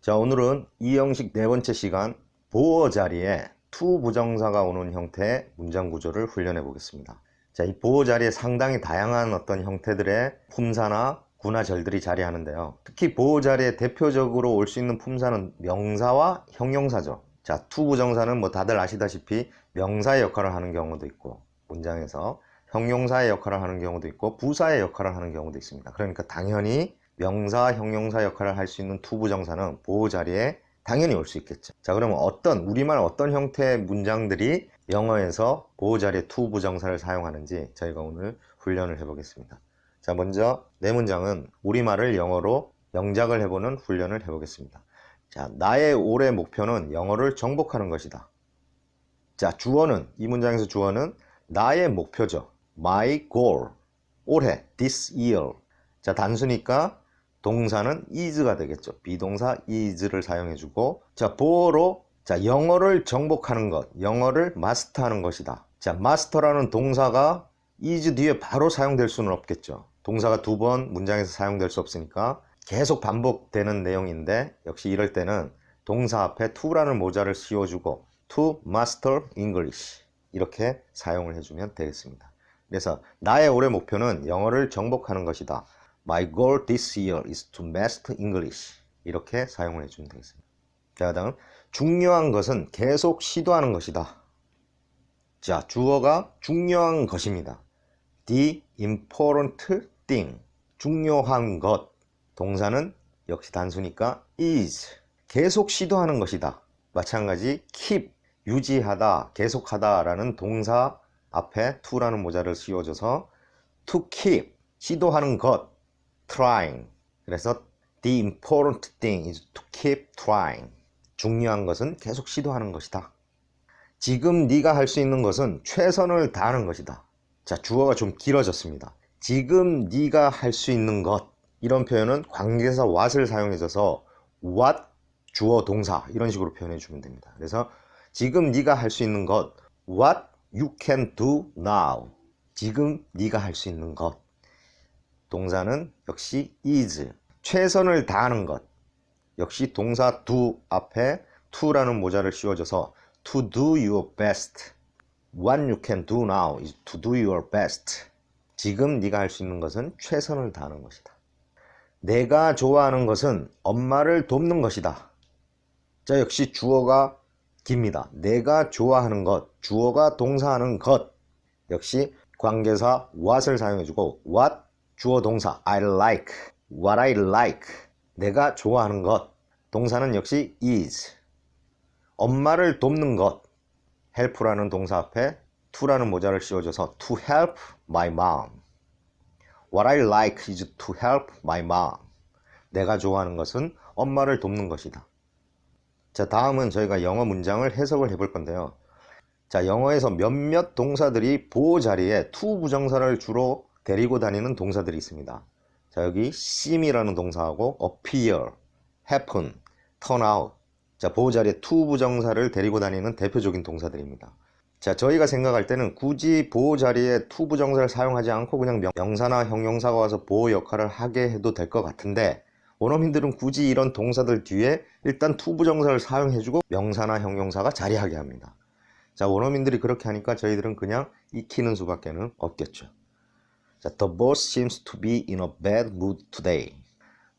자, 오늘은 이 형식 네 번째 시간 보어 자리에 to 부정사가 오는 형태의 문장 구조를 훈련해 보겠습니다. 자, 이 보어 자리에 상당히 다양한 어떤 형태들의 품사나 구나절들이 자리하는데요. 특히 보어 자리에 대표적으로 올 수 있는 품사는 명사와 형용사죠. 자, to 부정사는 뭐 다들 아시다시피 명사의 역할을 하는 경우도 있고 문장에서 형용사의 역할을 하는 경우도 있고 부사의 역할을 하는 경우도 있습니다. 그러니까 당연히 명사, 형용사 역할을 할 수 있는 to 부정사는 보호 자리에 당연히 올 수 있겠죠. 자, 그러면 어떤 우리말 어떤 형태의 문장들이 영어에서 보호 자리에 to 부정사를 사용하는지 저희가 오늘 훈련을 해보겠습니다. 자, 먼저 네 문장은 우리말을 영어로 영작을 해보는 훈련을 해보겠습니다. 자, 나의 올해 목표는 영어를 정복하는 것이다. 자, 주어는 이 문장에서 주어는 나의 목표죠. My goal. 올해 this year. 자, 단수니까 동사는 is가 되겠죠. 비동사 is를 사용해 주고 자, 보어로 자, 영어를 정복하는 것, 영어를 마스터하는 것이다. 자, 마스터라는 동사가 is 뒤에 바로 사용될 수는 없겠죠. 동사가 두 번 문장에서 사용될 수 없으니까 계속 반복되는 내용인데 역시 이럴 때는 동사 앞에 to라는 모자를 씌워주고 to master English 이렇게 사용을 해주면 되겠습니다. 그래서 나의 올해 목표는 영어를 정복하는 것이다. My goal this year is to master English 이렇게 사용을 해주면 되겠습니다. 자, 다음 중요한 것은 계속 시도하는 것이다. 자, 주어가 중요한 것입니다. The important thing 중요한 것 동사는 역시 단수니까 is 계속 시도하는 것이다. 마찬가지 keep 유지하다, 계속하다라는 동사 앞에 to라는 모자를 씌워줘서 to keep 시도하는 것 trying 그래서 the important thing is to keep trying 중요한 것은 계속 시도하는 것이다. 지금 네가 할 수 있는 것은 최선을 다하는 것이다. 자, 주어가 좀 길어졌습니다. 지금 네가 할 수 있는 것 이런 표현은 관계사 what을 사용해줘서 what 주어 동사 이런 식으로 표현해 주면 됩니다. 그래서 지금 네가 할 수 있는 것 what you can do now 지금 네가 할 수 있는 것 동사는 역시 is 최선을 다하는 것. 역시 동사 do 앞에 to라는 모자를 씌워줘서 to do your best. What you can do now is to do your best. 지금 네가 할 수 있는 것은 최선을 다하는 것이다. 내가 좋아하는 것은 엄마를 돕는 것이다. 자 역시 주어가 깁니다. 내가 좋아하는 것, 주어가 동사하는 것. 역시 관계사 what을 사용해주고 what 주어 동사 I like, what I like 내가 좋아하는 것. 동사는 역시 is. 엄마를 돕는 것. help라는 동사 앞에 to라는 모자를 씌워줘서 to help my mom. What I like is to help my mom. 내가 좋아하는 것은 엄마를 돕는 것이다. 자, 다음은 저희가 영어 문장을 해석을 해볼 건데요. 자, 영어에서 몇몇 동사들이 보호 자리에 to 부정사를 주로 데리고 다니는 동사들이 있습니다. 자, 여기 seem이라는 동사하고 appear, happen, turn out. 자, 보호 자리에 to 부정사를 데리고 다니는 대표적인 동사들입니다. 자, 저희가 생각할 때는 굳이 보호 자리에 to 부정사를 사용하지 않고 그냥 명- 명사나 형용사가 와서 보호 역할을 하게 해도 될 것 같은데 원어민들은 굳이 이런 동사들 뒤에 일단 to 부정사를 사용해주고 명사나 형용사가 자리하게 합니다. 자, 원어민들이 그렇게 하니까 저희들은 그냥 익히는 수밖에는 없겠죠. 자, the boss seems to be in a bad mood today.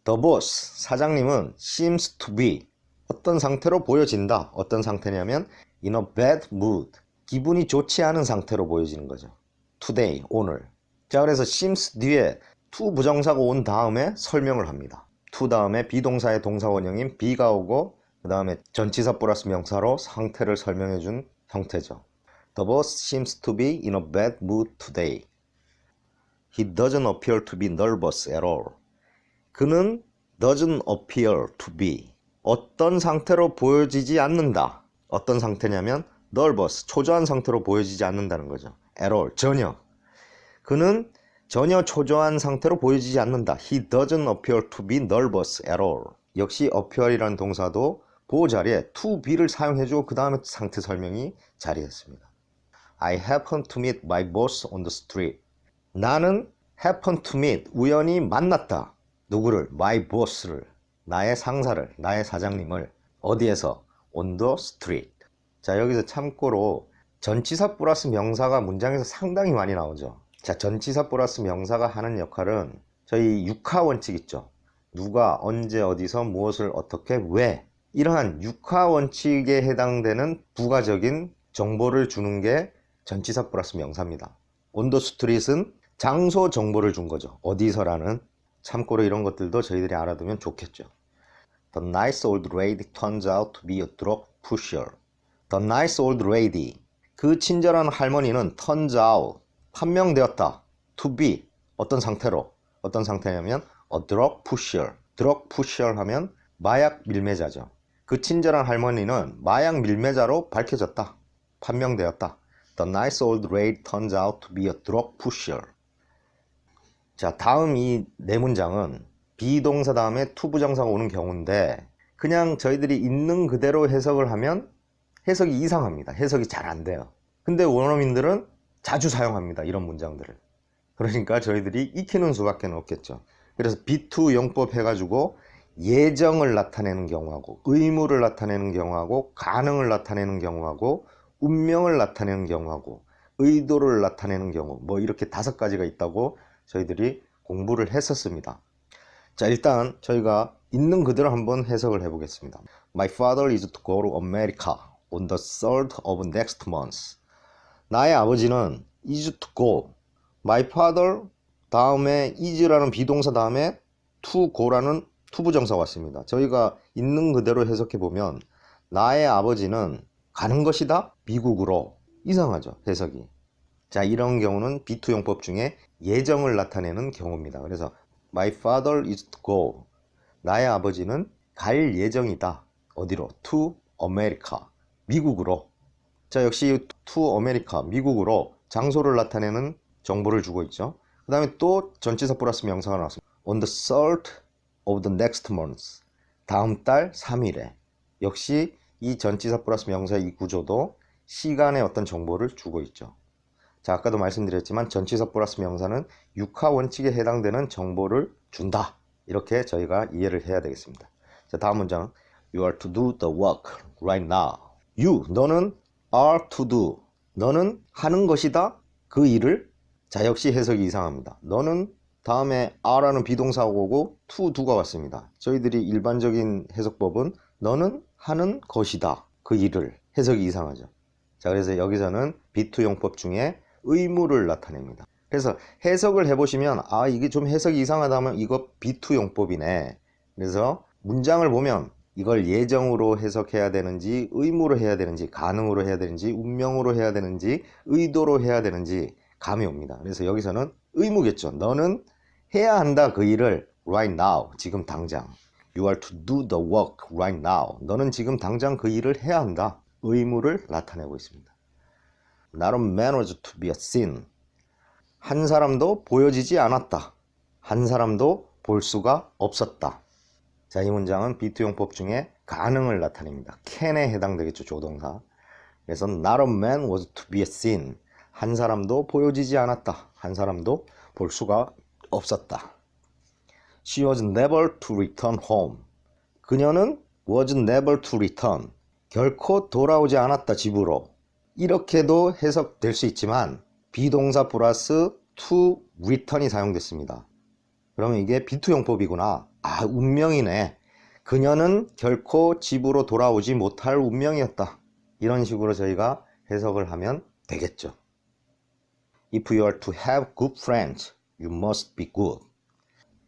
The boss, 사장님은 seems to be 어떤 상태로 보여진다. 어떤 상태냐면 in a bad mood. 기분이 좋지 않은 상태로 보여지는 거죠. today, 오늘. 자, 그래서 seems 뒤에 to 부정사가 온 다음에 설명을 합니다. to 다음에 비동사의 동사 원형인 be가 오고 그 다음에 전치사 플러스 명사로 상태를 설명해 준 형태죠. The boss seems to be in a bad mood today. He doesn't appear to be nervous at all. 그는 doesn't appear to be 어떤 상태로 보여지지 않는다. 어떤 상태냐면 nervous 초조한 상태로 보여지지 않는다는 거죠. at all 전혀. 그는 전혀 초조한 상태로 보여지지 않는다. He doesn't appear to be nervous at all. 역시 appear이라는 동사도 보호 자리에 to be를 사용해주고 그 다음에 상태 설명이 자리했습니다. I happened to meet my boss on the street. 나는 happen to meet 우연히 만났다. 누구를? my boss를. 나의 상사를, 나의 사장님을 어디에서? on the street. 자, 여기서 참고로 전치사 플러스 명사가 문장에서 상당히 많이 나오죠. 자, 전치사 플러스 명사가 하는 역할은 저희 육하 원칙 있죠. 누가, 언제, 어디서, 무엇을, 어떻게, 왜. 이러한 육하 원칙에 해당되는 부가적인 정보를 주는 게 전치사 플러스 명사입니다. the street은 장소 정보를 준 거죠. 어디서라는. 참고로 이런 것들도 저희들이 알아두면 좋겠죠. The nice old lady turns out to be a drug pusher. The nice old lady. 그 친절한 할머니는 turns out. 판명되었다. To be. 어떤 상태로. 어떤 상태냐면 a drug pusher. drug pusher 하면 마약 밀매자죠. 그 친절한 할머니는 마약 밀매자로 밝혀졌다. 판명되었다. The nice old lady turns out to be a drug pusher. 자, 다음 이 네 문장은 비동사 다음에 투부정사가 오는 경우인데 그냥 저희들이 있는 그대로 해석을 하면 해석이 이상합니다. 해석이 잘 안 돼요. 근데 원어민들은 자주 사용합니다. 이런 문장들을. 그러니까 저희들이 익히는 수밖에 없겠죠. 그래서 B2 용법 해가지고 예정을 나타내는 경우하고 의무를 나타내는 경우하고 가능을 나타내는 경우하고 운명을 나타내는 경우하고 의도를 나타내는 경우 뭐 이렇게 다섯 가지가 있다고 저희들이 공부를 했었습니다. 자 일단 저희가 있는 그대로 한번 해석을 해보겠습니다. My father is to go to America on the 3rd of next month. 나의 아버지는 is to go. My father 다음에 is라는 비동사 다음에 to go라는 투부정사가 왔습니다. 저희가 있는 그대로 해석해 보면 나의 아버지는 가는 것이다 미국으로 이상하죠 해석이. 자 이런 경우는 B2 용법 중에 예정을 나타내는 경우입니다. 그래서 My father is to go. 나의 아버지는 갈 예정이다. 어디로? To America. 미국으로. 자, 역시 to America. 미국으로 장소를 나타내는 정보를 주고 있죠. 그 다음에 또 전치사 플러스 명사가 나왔습니다. On the 3rd of the next month. 다음 달 3일에. 역시 이 전치사 플러스 명사의 이 구조도 시간의 어떤 정보를 주고 있죠. 자, 아까도 말씀드렸지만 전치사 플러스 명사는 육하 원칙에 해당되는 정보를 준다. 이렇게 저희가 이해를 해야 되겠습니다. 자, 다음 문장. You are to do the work right now. You, 너는 are to do. 너는 하는 것이다. 그 일을. 자, 역시 해석이 이상합니다. 너는 다음에 are라는 비동사가 오고 to do가 왔습니다. 저희들이 일반적인 해석법은 너는 하는 것이다. 그 일을. 해석이 이상하죠. 자, 그래서 여기서는 B2 용법 중에 의무를 나타냅니다. 그래서 해석을 해보시면 아 이게 좀 해석이 이상하다면 이거 B2 용법이네. 그래서 문장을 보면 이걸 예정으로 해석해야 되는지 의무로 해야 되는지 가능으로 해야 되는지 운명으로 해야 되는지 의도로 해야 되는지 감이 옵니다. 그래서 여기서는 의무겠죠. 너는 해야 한다 그 일을 right now 지금 당장 You are to do the work right now. 너는 지금 당장 그 일을 해야 한다. 의무를 나타내고 있습니다. Not a man was to be seen. 한 사람도 보여지지 않았다. 한 사람도 볼 수가 없었다. 자, 이 문장은 B2 용법 중에 가능을 나타냅니다. can에 해당되겠죠, 조동사. 그래서 not a man was to be seen. 한 사람도 보여지지 않았다. 한 사람도 볼 수가 없었다. She was never to return home. 그녀는 was never to return. 결코 돌아오지 않았다, 집으로. 이렇게도 해석될 수 있지만 비동사 플러스 to return이 사용됐습니다. 그러면 이게 B2 용법이구나. 아, 운명이네. 그녀는 결코 집으로 돌아오지 못할 운명이었다. 이런 식으로 저희가 해석을 하면 되겠죠. If you are to have good friends, you must be good.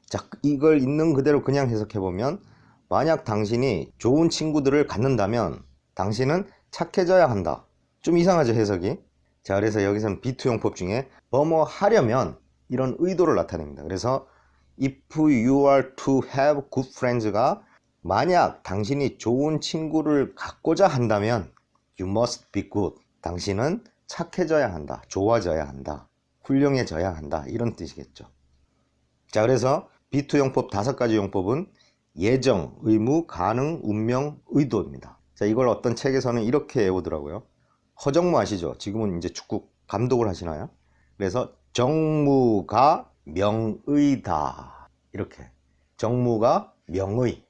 자, 이걸 있는 그대로 그냥 해석해 보면 만약 당신이 좋은 친구들을 갖는다면 당신은 착해져야 한다. 좀 이상하죠, 해석이. 자, 그래서 여기서는 B2 용법 중에 뭐뭐 하려면 이런 의도를 나타냅니다. 그래서 if you are to have good friends가 만약 당신이 좋은 친구를 갖고자 한다면 you must be good. 당신은 착해져야 한다. 좋아져야 한다. 훌륭해져야 한다. 이런 뜻이겠죠. 자, 그래서 B2 용법 다섯 가지 용법은 예정, 의무, 가능, 운명, 의도입니다. 자, 이걸 어떤 책에서는 이렇게 외우더라고요. 허정무 아시죠? 지금은 이제 축구 감독을 하시나요? 그래서 정무가 명의다. 이렇게. 정무가 명의.